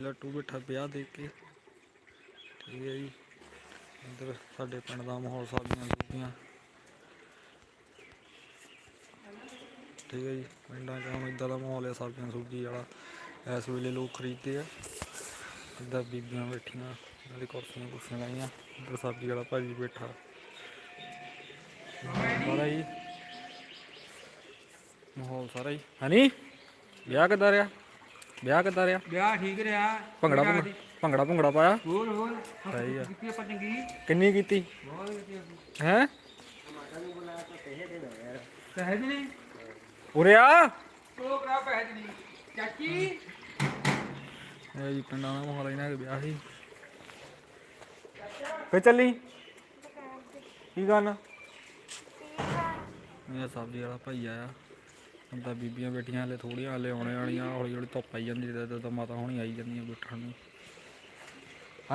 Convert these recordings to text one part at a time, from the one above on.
ਲੱਟੂ ਬਿਠਾ ਵਿਆਹ ਦੇਖ ਕੇ। ਠੀਕ ਹੈ ਜੀ। ਇੱਧਰ ਸਾਡੇ ਪਿੰਡ ਦਾ ਮਾਹੌਲ ਸਬਜ਼ੀਆਂ ਸੁਬਜ਼ੀਆਂ ਠੀਕ ਹੈ ਜੀ। ਪਿੰਡਾਂ 'ਚ ਹੁਣ ਇਦਾਂ ਦਾ ਮਾਹੌਲ ਹੈ ਸਬਜ਼ੀਆਂ ਸੁਬਜ਼ੀ ਵਾਲਾ। ਇਸ ਵੇਲੇ ਲੋਕ ਖਰੀਦਦੇ ਆ। ਇੱਦਾਂ ਬੀਬੀਆਂ ਬੈਠੀਆਂ ਇਹਨਾਂ ਕੁਰਸੀਆਂ ਕੁਰਸੀਆਂ ਲਾਈਆਂ। ਇੱਧਰ ਸਬਜ਼ੀ ਵਾਲਾ ਭਾਜੀ ਬੈਠਾ। ਸਾਰਾ ਜੀ। ਮਾਹੌਲ ਸਾਰਾ ਹੀ ਹਨੀ? ਵਿਆਹ ਕਿੱਦਾਂ ਰਿਹਾ? ਵਿਆਹ ਕਿੱਦਾਂ ਰਿਹਾ? ਵਿਆਹ ਠੀਕ ਰਿਹਾ। ਭੰਗੜਾ ਭੁੰਗੜਾ ਭੰਗੜਾ ਭੁੰਗੜਾ ਪਾਇਆ? ਹੋਰ ਹੋਰ। ਸਹੀ ਆ। ਕੀਤੀ ਆਪਾਂ ਚੰਗੀ। ਕਿੰਨੀ ਕੀਤੀ? ਬਹੁਤ ਵਧੀਆ ਹੈ? ਪੈਸੇ ਦੇ ਨਹੀਂ। ਉਰੇ ਆ। ਉਹ ਕਰਾ ਪੈਸੇ ਦੇ ਨਹੀਂ। ਚਾਚੀ। ਇਹ ਜੀ ਪਿੰਡਾਂ ਦਾ ਮਾਹੌਲ ਇਹਨਾਂ ਦੇ ਵਿਆਹ ਸੀ। ਫੇ ਚੱਲੀ? ਕੀ ਗੱਲ ਇਹ ਸਬਜ਼ੀ ਵਾਲਾ ਭਾਈ ਆਇਆ। ਹੁਣ ਤਾਂ ਬੀਬੀਆਂ ਬੈਠੀਆਂ ਹਲੇ ਥੋੜੀਆਂ ਹਲੇ ਆਉਣੇ ਵਾਲੀਆਂ ਹੌਲੀ ਹੌਲੀ ਧੁੱਪ ਆਈ ਜਾਂਦੀ ਤੇ ਤਾਂ ਮਾਤਾ ਹੋਣੀ ਆਈ ਜਾਂਦੀਆਂ ਬੈਠਣ ਨੂੰ।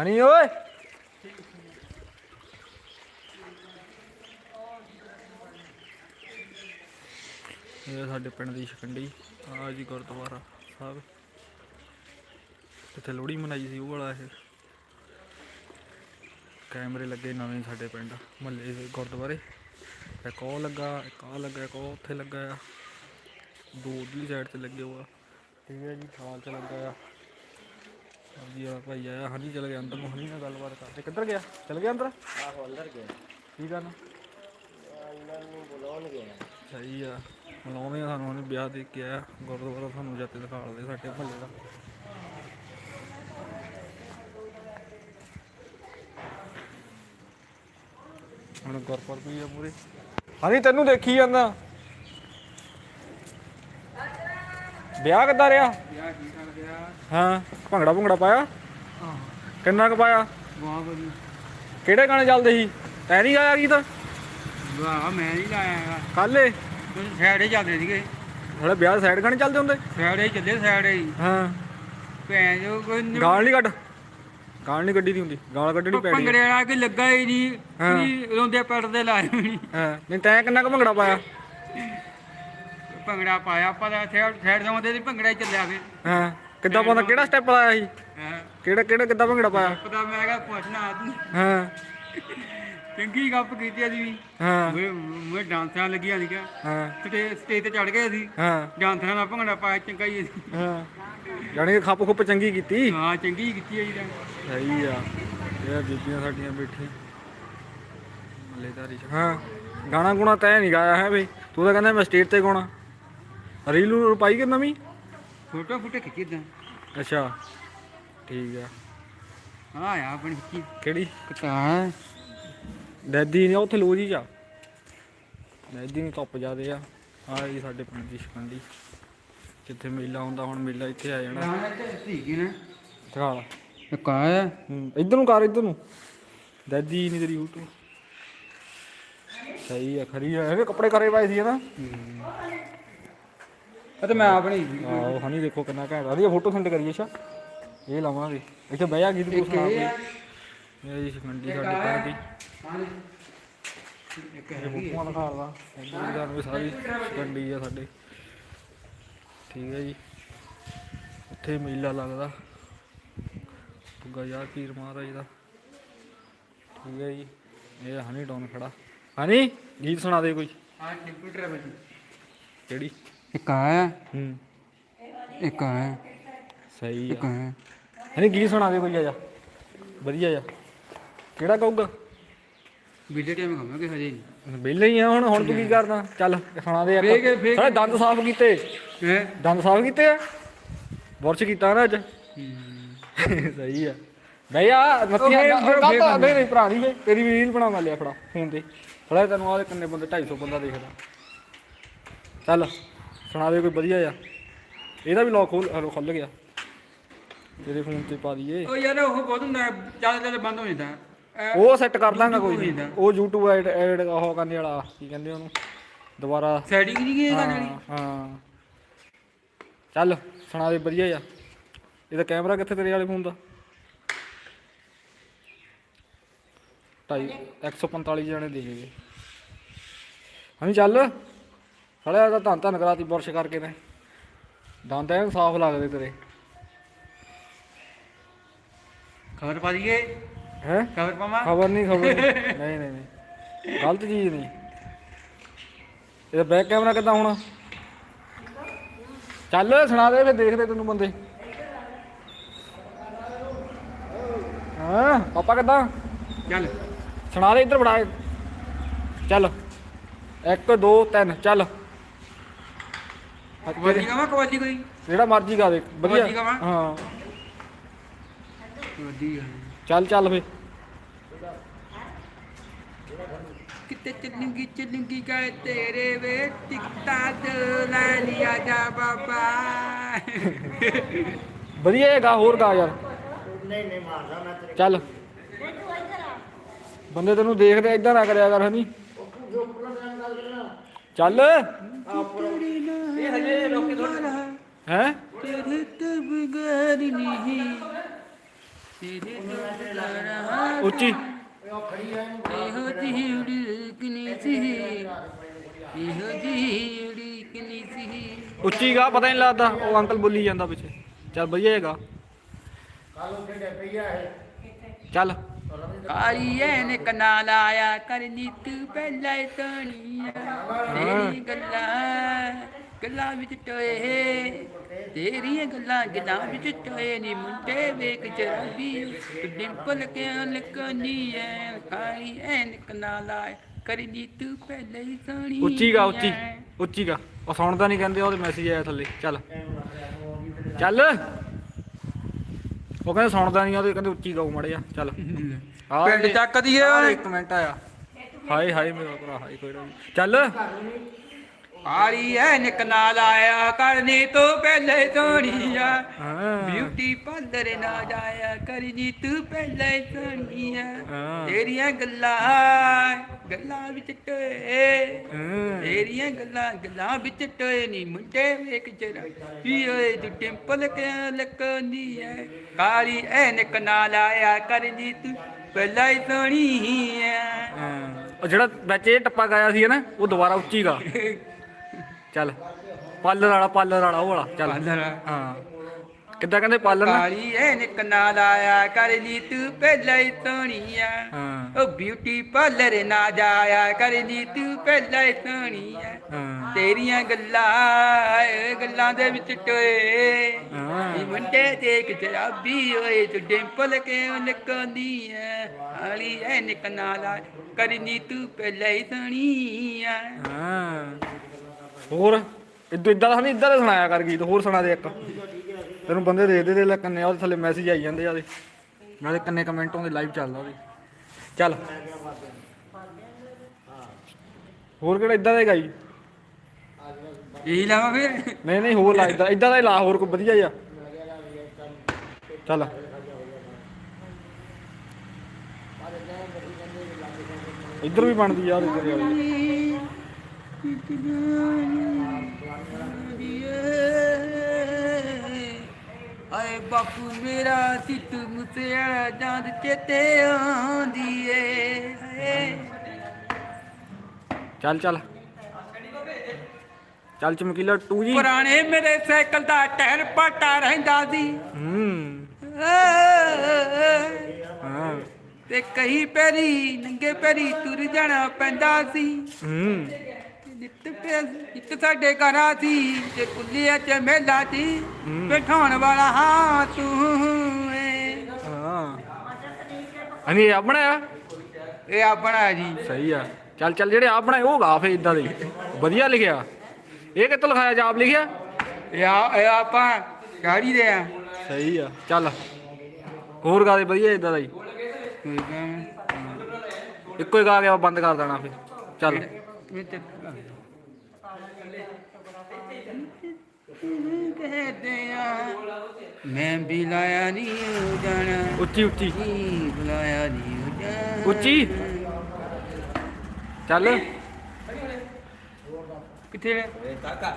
ਹਣੀ ਓਏ! ਇਹ ਸਾਡੇ ਪਿੰਡ ਦੀ ਸ਼ਕੰਡੀ ਆ ਜੀ ਗੁਰਦੁਆਰਾ ਸਾਹਿਬ। ਇੱਥੇ ਲੋਹੜੀ ਮਨਾਈ ਸੀ ਉਹ ਵਾਲਾ ਇਹ। ਕੈਮਰੇ ਲੱਗੇ ਨਵੇਂ ਸਾਡੇ ਪਿੰਡ ਮਹੱਲੇ ਗੁਰਦੁਆਰੇ। ਇੱਕ ਉਹ ਲੱਗਾ ਇੱਕ ਆ ਲੱਗਾ ਇੱਕ ਉਹ ਉੱਥੇ ਲੱਗਾ ਆ। ਦੋ ਉਧਰਲੀ ਸਾਈਡ ਤੇ ਲੱਗੇ ਹੋਆ ਠੀਕ ਹੈ ਜੀ ਖਾਲ ਚ ਲੱਗਾ ਆ। ਜੀ ਆ ਭਾਈ ਆਇਆ ਹਨੀ ਚਲ ਗਿਆ ਅੰਦਰ ਨੂੰ ਨਾਲ ਗੱਲਬਾਤ ਕਰਦੇ ਕਿੱਧਰ ਗਿਆ? ਚਲ ਗਿਆ ਅੰਦਰ? ਆਹੋ ਅੰਦਰ ਗਿਆ। ਕੀ ਕਰਨਾ? ਅੰਦਰ ਨੂੰ ਬੁਲਾਉਣ ਗਿਆ। ਸਹੀ ਆ ਮਲਾਉਂਦੇ ਆ ਸਾਨੂੰ ਉਹਨੇ ਵਿਆਹ ਦੇਖ ਕੇ ਆਇਆ। ਗੁਰਦੁਆਰਾ ਸਾਨੂੰ ਜਾਤੇ ਦਿਖਾਲਦੇ ਸਾਡੇ ਮਹੱਲੇ ਦਾ। ਹੁਣ ਗੁਰਪੁਰਬ ਵੀ ਆ ਪੂਰੇ? ਹਾਂਜੀ ਤੈਨੂੰ ਦੇਖੀ ਜਾਂਦਾ। ਵਿਆਹ ਕਿੱਦਾਂ ਰਿਹਾ? ਵਿਆਹ ਠੀਕ ਠਾਕ ਰਿਹਾ। ਹਾਂ ਭੰਗੜਾ ਭੁੰਗੜਾ ਪਾਇਆ? ਹਾਂ ਕਿੰਨਾ ਕੁ ਪਾਇਆ? ਬਹੁਤ ਵਧੀਆ। ਕਿਹੜੇ ਗਾਣੇ ਚੱਲਦੇ ਸੀ? ਤੈ ਨਹੀਂ ਗਾਇਆ ਗੀਤ? ਵਾਹ ਮੈਂ ਨਹੀਂ ਲਾਇਆ ਹੈਗਾ। ਕੱਲੇ ਸਾਈਡ ਚੱਲਦੇ ਸੀਗੇ। ਹਲੇ ਵਿਆਹ ਸਾਈਡ ਗਾਣੇ ਚੱਲਦੇ ਹੁੰਦੇ? ਸਾਈਡ ਚੱਲੇ ਸਾਈਡ ਹੀ। ਹਾਂ। ਭੈਣ ਜੋ ਕੋਈ ਗਾਲ ਨਹੀਂ ਕੱਢ। ਗਾਲ ਨਹੀਂ ਕੱਢੀ ਦੀ ਹੁੰਦੀ। ਗਾਲ ਕੱਢਣੀ ਪੈਣੀ ਭੰਗੜੇ ਵਾਲਾ ਕੋਈ ਲੱਗਾ ਹੀ ਨਹੀਂ ਰੋਂਦੇ ਪੜਦੇ ਲਾਏ ਹਾਂ। ਨਹੀਂ ਤੈਂ ਕਿੰਨਾ ਕੁ ਭੰਗੜਾ ਪਾਇਆ? ਭੰਗੜਾ ਪਾਇਆ ਆਪਾਂ ਤਾਂ ਸਾਈਡ ਸਾਈਡ ਤੋਂ ਤੇ ਭੰਗੜਾ ਹੀ ਚੱਲਿਆ ਫਿਰ ਹਾਂ ਕਿੱਦਾਂ ਪਾਉਂਦਾ ਕਿਹੜਾ ਸਟੈਪ ਲਾਇਆ ਸੀ? ਹਾਂ। ਕਿਹੜਾ ਕਿਹੜਾ ਕਿੱਦਾਂ ਭੰਗੜਾ ਪਾਇਆ? ਪਤਾ ਮੈਂ ਕਿਹਾ ਪੁੱਛਣਾ ਤੂੰ ਹਾਂ। ਚੰਗੀ ਗੱਪ ਕੀਤੀ ਅਸੀਂ ਵੀ। ਹਾਂ। ਮੈਂ ਮੈਂ ਡਾਂਸਾਂ ਲੱਗੀਆਂ ਸੀਗਾ ਹਾਂ। ਤੇ ਸਟੇਜ ਤੇ ਚੜ ਗਏ ਸੀ ਹਾਂ। ਡਾਂਸਾਂ ਨਾਲ ਭੰਗੜਾ ਪਾਇਆ ਚੰਗਾ ਹੀ ਸੀ। ਹਾਂ। ਯਾਨੀ ਕਿ ਖੱਪ ਖੁੱਪ ਚੰਗੀ ਕੀਤੀ? ਹਾਂ ਚੰਗੀ ਕੀਤੀ ਹੈ ਜੀ ਤਾਂ। ਸਹੀ ਆ। ਇਹ ਬੀਬੀਆਂ ਸਾਡੀਆਂ ਬੈਠੀਆਂ। ਮੱਲੇਦਾਰੀ ਚ। ਹਾਂ। ਗਾਣਾ ਗੁਣਾ ਤੈਂ ਨਹੀਂ ਗਾਇਆ ਹੈ ਬਈ ਤੂੰ ਤਾਂ ਕਹਿੰਦਾ ਮੈਂ ਸਟੇਜ ਤੇ ਗਾਉਣਾ। ਰੀਲ ਨੂੰ ਪਾਈ ਕਿ ਨਵੀਂ? ਫੋਟੋ ਫੋਟੋ ਖਿੱਚੀ ਦਾਂ ਅੱਛਾ ਠੀਕ ਆ। ਹਾਂ ਆ ਆਪਣੀ ਖਿੱਚੀ। ਕਿਹੜੀ? ਕਤਾ ਦੈਦੀ ਨੇ ਉੱਥੇ ਲੋ ਜੀ ਜਾ। ਦੈਦੀ ਨੇ ਧੁੱਪ ਜਾਦੇ ਆ। ਆ ਜੀ ਸਾਡੇ ਪਿੰਡ ਦੀ ਸ਼ਕੰਡੀ। ਜਿੱਥੇ ਮੇਲਾ ਹੁੰਦਾ ਹੁਣ ਮੇਲਾ ਇੱਥੇ ਆ ਜਾਣਾ। ਨਾ ਤੇ ਠੀਕ ਨਾ। ਦਿਖਾ। ਲਾ ਹੂੰ? ਇੱਧਰ ਨੂੰ ਕਰ ਇੱਧਰ ਨੂੰ। ਦੈਦੀ ਨਹੀਂ ਤੇਰੀ YouTube ਸਹੀ ਆ ਖਰੀ ਆ। ਇਹਦੇ ਕੱਪੜੇ ਕਰੇ ਪਾਏ ਸੀ ਨਾ ਇਹ ਤਾਂ ਮੈਂ ਆਪਣੀ ਆਹੋ ਹਣੀ ਦੇਖੋ ਕਿੰਨਾ ਘੈਂਟ ਆ। ਰਹੀ ਫੋਟੋ ਸੈਂਡ ਕਰੀਏ ਸ਼ਾ ਇਹ ਲਾਵਾਂਗੇ। ਇੱਥੇ ਬਹਿ ਜਾ ਗੀਤ ਕੋ ਸੁਣਾ ਕੇ। ਇਹ ਜੀ ਸ਼ਕੰਡੀ ਸਾਡੇ ਪਿੰਡ ਦੀ ਇੱਕ ਇਹ ਫੋਟੋਆਂ ਦਿਖਾ ਲਾ ਇੱਧਰ ਵੀ ਤੁਹਾਨੂੰ ਸਾਰੀ ਸ਼ਕੰਡੀ ਆ ਸਾਡੇ। ਠੀਕ ਹੈ ਜੀ। ਉੱਥੇ ਮੇਲਾ ਲੱਗਦਾ। ਪੁੱਗਾ ਯਾਰ ਪੀਰ ਮਹਾਰਾਜ ਦਾ। ਠੀਕ ਹੈ ਜੀ। ਇਹ ਹਨੀ ਡਾਊਨ ਖੜਾ। ਹਨੀ ਗੀਤ ਸੁਣਾ ਦੇ ਕੋਈ। ਆ ਟਿੰਪੂ ਟਰੈਵਲ ਕਿਹੜੀ? ਇੱਕ ਆ ਹੂੰ। ਇੱਕ ਆ ਸਹੀ ਇੱਕ ਆ ਆ ਹਨੀ ਗੀਤ ਸੁਣਾ ਦੇ ਕੋਈ ਆ ਜਾ। ਵਧੀਆ ਜਾ। ਕਿਹੜਾ ਕਹੂਗਾ? ਵੀਡੀਓ ਟਾਈਮ ਖਾਵਾਂਗੇ ਹਜੇ। ਨਹੀਂ ਵਿਹਲੇ ਹੀ ਆ ਹੁਣ ਹੁਣ ਤੂੰ ਕੀ ਕਰਦਾ? ਚੱਲ ਸੁਣਾ ਦੇ ਫੇਕ- ਸਾਰੇ ਦੰਦ ਸਾਫ਼ ਕੀਤੇ। ਹੈ? ਦੰਦ ਸਾਫ਼ ਕੀਤੇ ਆ? ਬੁਰਸ਼ ਕੀਤਾ ਨਾ ਅੱਜ। ਸਹੀ ਆ। ਨਹੀਂ ਆ ਨੱਤੀਆਂ ਫੇਰ- ਫੇਰ- ਗੱਲ ਫੇਰ ਤਾਂ ਨਹੀਂ ਨਹੀਂ ਭਰਾ ਨਹੀਂ ਵੇ। ਤੇਰੀ ਵੀ ਰੀਲ ਬਣਾ ਲਿਆ ਫੜਾ ਫੋਨ ਤੇ। ਫੜਾ ਤੈਨੂੰ ਆਹ ਕਿੰਨੇ ਬੰਦੇ 250 ਬੰਦਾ ਦੇਖਦਾ। ਚੱਲ। ਸੁਣਾ ਦੇ ਕੋਈ ਵਧੀਆ ਜਾ ਇਹਦਾ ਵੀ ਲੋਕ ਖੋਲ ਹਲੋ ਖੁੱਲ ਗਿਆ। ਤੇਰੇ ਫੋਨ ਤੇ ਪਾ ਦਈਏ। ਉਹ ਯਾਰ ਉਹ ਬਹੁਤ ਹੁੰਦਾ ਜ਼ਿਆਦਾ ਜ਼ਿਆਦਾ ਬੰਦ ਹੋ ਜਾਂਦਾ ਉਹ ਸੈੱਟ ਕਰ ਦਾਂਗਾ ਕੋਈ ਨਹੀਂ। ਉਹ YouTube ਐਡ ਐਡ ਉਹ ਕਰਨੇ ਵਾਲਾ ਕੀ ਕਹਿੰਦੇ ਉਹਨੂੰ? ਦੁਬਾਰਾ। ਸੈਟਿੰਗ ਨਹੀਂ ਕੀ ਕਰਨ ਵਾਲੀ ਹਾਂ ਹਾਂ। ਚੱਲ ਸੁਣਾ ਦੇ ਵਧੀਆ ਜਾ ਇਹਦਾ ਕੈਮਰਾ ਕਿੱਥੇ ਤੇਰੇ ਵਾਲੇ ਫੋਨ ਦਾ? ਢਾਈ 145 ਜਣੇ ਦੇ ਗਏ ਹਾਂਜੀ ਚੱਲ। ਹਲੇ ਤਾਂ ਧੰਨ ਧੰਨ ਕਰਾਤੀ ਬੁਰਸ਼ ਕਰਕੇ ਨੇ ਦੰਦ ਐਨ ਸਾਫ਼ ਲੱਗਦੇ ਤੇਰੇ। ਖਬਰ ਪਾ ਦਈਏ? ਹੈ? ਖਬਰ ਪਾਵਾਂ? ਖਬਰ ਨਹੀਂ ਖਬਰ ਨਹੀਂ। ਨਹੀਂ ਨਹੀਂ ਗਲਤ ਚੀਜ਼ ਨਹੀਂ। ਇਹਦਾ ਬੈਕ ਕੈਮਰਾ ਕਿੱਦਾਂ ਹੋਣਾ? ਚੱਲ ਸੁਣਾ ਦੇ ਫਿਰ ਦੇਖਦੇ ਤੈਨੂੰ ਬੰਦੇ। ਹਾਂ? ਪਾਪਾ ਕਿੱਦਾਂ? ਚੱਲ। ਸੁਣਾ ਦੇ ਇੱਧਰ ਫੜਾ ਚੱਲ। 1 2 3 ਚੱਲ। ਕੋਈ? ਜਿਹੜਾ ਮਰਜ਼ੀ ਗਾ ਦੇ ਵਧੀਆ। ਗਾਵਾਂ? ਹਾਂ। ਚੱਲ ਚੱਲ ਫੇ। ਕਿਤੇ ਚੱਲੂਗੀ ਚੱਲੂਗੀ ਗਏ ਤੇਰੇ ਵੇ ਟਿਕਟਾ ਲੈ ਲਿਆ ਜਾ ਬਾਬਾ। ਵਧੀਆ ਹੈਗਾ ਹੋਰ ਗਾ ਯਾਰ। ਨਹੀਂ ਨਹੀਂ ਮਾਰਦਾ ਮੈਂ ਤੇਰੇ ਚੱਲ। ਬੰਦੇ ਤੈਨੂੰ ਦੇਖਦੇ ਇਦਾਂ ਨਾ ਕਰਿਆ ਕਰ ਹਨੀ। ਚੱਲ। ਇਹ ਹਜੇ ਲੋਕੀ ਥੋੜਾ ਹੈ? ਤੇਰੇ ਤੋਂ ਬਗੈਰ ਨਹੀਂ ਤੇਰੇ ਤੋਂ ਬਗੈਰ ਉੱਚੀ। ਇਹੋ ਜਿਹੀ ਉਡੀਕਨੀ ਸੀ ਇਹੋ ਜਿਹੀ ਉਡੀਕਨੀ ਸੀ ਉੱਚੀ ਗਾ, ਪਤਾ ਨਹੀਂ ਲੱਗਦਾ। ਉਹ ਅੰਕਲ ਬੋਲੀ ਜਾਂਦਾ ਪਿੱਛੇ। ਚੱਲ ਵਧੀਆ ਹੈਗਾ। ਕੱਲ ਉੱਥੇ ਡੱਬਈਆ ਹੈ ਚੱਲ। ਕਾਲੀ ਐਨ ਕਨਾ ਲਾਇਆ ਕਰਨੀ ਤੂੰ ਪਹਿਲਾਂ ਹੀ ਤੇਰੀ ਗੱਲਾਂ ਗੱਲਾਂ ਵਿੱਚ ਟੋਏ। ਤੇਰੀਆਂ ਗੱਲਾਂ ਗੱਲਾਂ ਵਿੱਚ ਟੋਏ ਨੀ ਮੁੰਡੇ। ਵੇਖ ਜਰਾਬੀ ਡਿੰਪਲ ਕਿਉਂ ਲਕੋਨੀ ਐ ਕਾਲੀ ਐਨ ਕਨਾ ਲਾਇਆ ਕਰਨੀ ਤੂੰ ਪਹਿਲਾਂ ਹੀ ਉੱਚੀ ਗਾ, ਉੱਚੀ ਉੱਚੀ ਗਾ। ਉਹ ਸੁਣਦਾ ਨਹੀਂ ਕਹਿੰਦੇ, ਉਹਦੇ ਮੈਸੇਜ ਆਇਆ ਥੱਲੇ। ਚੱਲ। ਚੱਲ। ਉਹ ਕਹਿੰਦੇ ਸੁਣਦਾ ਨਹੀਂ ਉਹਦੇ ਕਹਿੰਦੇ ਉੱਚੀ ਗਾਓ ਮੜਿਆ ਚੱਲ। ਆਹ ਪਿੰਡ ਇਹ- ਚੱਕ ਦੀਏ ਆਹ ਓਏ। ਇੱਕ ਮਿੰਟ ਆਇਆ ਹਾਏ ਹਾਏ ਮੇਰਾ ਭਰਾ ਹਾਏ ਕੋਈ ਨਾ। ਚੱਲ। ਕਾਲੀ ਐਨ ਕਨਾ ਲਾਇਆ ਕਰਨੀ ਤੂੰ ਪਹਿਲਾਂ ਸੋਹਣੀਆ ਬਿਊਟੀ ਪਾਰਲਰ ਨਾ ਜਾਇਆ ਕਰਨੀ ਤੂੰ ਪਹਿਲਾਂ ਹੀ ਸੋਹਣੀ ਆ ਹਾਂ। ਤੇਰੀਆਂ ਗੱਲਾਂ ਗੱਲਾਂ ਵਿੱਚ ਟੋਏ। ਤੇਰੀਆਂ ਗੱਲਾਂ ਗੱਲਾਂ ਵਿੱਚ ਟੋਏ ਨੀ ਮੁੰਡੇ ਵੇਖ ਜਰਾ। ਵੀ ਓਏ ਤੂੰ ਟਿੰਪਲ ਕਿਉਂ ਲਕੋਨੀ ਐ? ਕਾਲੀ ਐਨਕ ਨਾ ਲਾਇਆ ਕਰਨੀ ਤੂੰ ਪਹਿਲਾਂ ਹੀ ਸੋਹਣੀ ਆ ਹਾਂ। ਉਹ ਜਿਹੜਾ ਵਿੱਚ ਇਹ ਟੱਪਾ ਗਾਇਆ ਸੀ ਨਾ ਉਹ ਦੁਬਾਰਾ ਉੱਚੀ ਗਾ। ਚੱਲ ਪਾਲਰ ਵਾਲਾ ਪਾਲਰ ਵਾਲਾ ਉਹ ਵਾਲਾ ਚੱਲ। ਪਾਲਰ। ਹਾਂ। ਕਿੱਦਾਂ ਕਹਿੰਦੇ ਪਾਲਰ ਨਾ? ਕਾਲੀ ਐਨਕ ਨਾ ਲਾਇਆ ਕਰਨੀ ਤੂੰ ਪਹਿਲਾਂ ਹੀ ਹਾਂ। ਉਹ ਬਿਊਟੀ ਪਾਰਲਰ ਨਾ ਜਾਇਆ ਕਰਦੀ ਤੂੰ ਪਹਿਲਾਂ ਹੀ ਐ ਹਾਂ। ਤੇਰੀਆਂ ਗੱਲਾਂ ਗੱਲਾਂ ਦੇ ਵਿੱਚ ਟੋਏ। ਹਾਂ। ਮੁੰਡੇ ਦੇਖ ਜਰਾਬੀ ਓਏ ਤੂੰ ਡਿੰਪਲ ਕਿਉਂ ਲਕੋਂਦੀ ਐ ਆਲੀ ਐ ਨਿਕਨਾ ਲਾ ਕਰਨੀ ਤੂੰ ਪਹਿਲਾਂ ਹੀ ਐ ਹਾਂ। ਹੋਰ? ਇਦਾਂ ਇਦਾਂ ਦਾ ਨਹੀਂ ਇਦਾਂ ਦਾ ਸੁਣਾਇਆ ਕਰ ਗੀਤ ਹੋਰ ਸੁਣਾ ਦੇ ਇੱਕ। ਤੈਨੂੰ ਬੰਦੇ ਦੇਖਦੇ ਦੇ ਲੈ ਕੰਨੇ ਉਹਦੇ ਥੱਲੇ ਮੈਸੇਜ ਆਈ ਜਾਂਦੇ ਆ ਉਹਦੇ। ਨਾਲੇ ਕੰਨੇ ਕਮੈਂਟ ਆਉਂਦੇ ਲਾਈਵ ਚੱਲਦਾ ਉਹਦੇ। ਚੱਲ। ਹੋਰ ਕਿਹੜਾ ਇਦਾਂ ਦਾ ਹੀ ਗਾਈ ਇਹੀ ਲਾਵਾਂ ਫਿਰ? ਨਹੀਂ ਨਹੀਂ ਹੋਰ ਲਾ ਇਦਾਂ ਇਦਾਂ ਦਾ ਹੀ ਲਾ ਹੋਰ ਕੋਈ ਵਧੀਆ ਜਿਹਾ। ਚੱਲ। ਇੱਧਰ ਵੀ ਬਣਦੀ ਯਾਰ ਇੱਧਰ ਵਾਲੀ ਆਏ ਬਾਪੂ ਮੇਰਾ ਸਿੱਟ ਮੁਸਿਆ ਜਾਂਦ ਚੇਤੇ ਆਉਂਦੀ ਏ। ਹਾਏ ਚੱਲ ਚੱਲ। ਚੱਲ ਚਮਕੀਲਾ 2 ਜੀ। ਪੁਰਾਣੇ ਮੇਰੇ ਸਾਈਕਲ ਦਾ ਟਾਇਰ ਪਾਟਾ ਰਹਿੰਦਾ ਸੀ। ਹੂੰ। ਹਾਂ। ਤੇ ਕਈ ਪੈਰੀ ਨੰਗੇ ਪੈਰੀ ਤੁਰ ਜਾਣਾ ਪੈਂਦਾ ਸੀ। ਹੂੰ। ਨਿੱਤ ਪਿਆ ਨਿੱਤ ਸਾਡੇ ਘਰਾਂ ਸੀ ਤੇ ਕੁੱਲੀਆਂ ਚ ਮੇਲਾ ਸੀ ਹੂੰ। ਬਿਠਾਉਣ ਵਾਲਾ ਹਾਂ ਤੂੰ ਏ। ਹਾਂ। ਅਨੀ ਆ ਬਣਾਇਆ? ਇਹ ਆਪਣਾ ਜੀ। ਸਹੀ ਆ। ਚੱਲ ਚੱਲ ਜਿਹੜੇ ਆ ਬਣਾਏ ਉਹ ਗਾ ਫੇ ਇਦਾਂ ਦੇ। ਵਧੀਆ ਲਿਖਿਆ। ਇਹ ਕਿੱਥੋਂ ਲਿਖਾਇਆ ਜਾਪ ਲਿਖਿਆ? ਇਹ ਆ- ਇਹ ਆਪਾਂ ਗਾੜੀ ਦੇ ਆ। ਸਹੀ ਆ। ਚੱਲ। ਹੋਰ ਗਾ ਦੇ ਵਧੀਆ ਇਦਾਂ ਦਾ ਹੀ। ਇੱਕੋ ਹੀ ਗਾ ਗਿਆ ਬੰਦ ਕਰ ਦੇਣਾ ਫੇ ਚੱਲ। ਮੈਂ ਵੀ ਲਾਇਆ ਨਹੀਂ ਜਾਣਾ ਉੱਚੀ ਉੱਚੀ। ਨਹੀਂ ਬੁਲਾਇਆ ਨਹੀਂ ਜਾਣਾ ਉੱਚੀ। ਚੱਲ। ਕਿੱਥੇ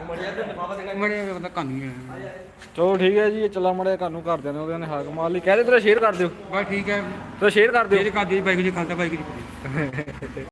ਮੜਿਆ ਦੇਣਾ ਪਤਾ ਕਾਨੂੰ ਹੈ ਚਲੋ ਠੀਕ ਹੈ ਜੀ ਇਹ ਚੱਲਾ ਮੜੇ ਘਰ ਨੂੰ ਘਰਦਿਆਂ ਨੇ ਉਹਦੇ ਨੇ ਹਾਕ ਮਾਰ ਲਈ। ਕਹਿ ਦੇ ਤੇਰਾ ਸ਼ੇਅਰ ਕਰ ਦਿਓ। ਬਸ ਠੀਕ ਹੈ। ਤੇਰਾ ਸ਼ੇਅਰ ਕਰ ਦਿਓ। ਤੇਰੇ ਕਾਦੀ ਬਾਈਕ ਜੀ ਖਾਲਤਾ ਬਾਈਕ ਜੀ।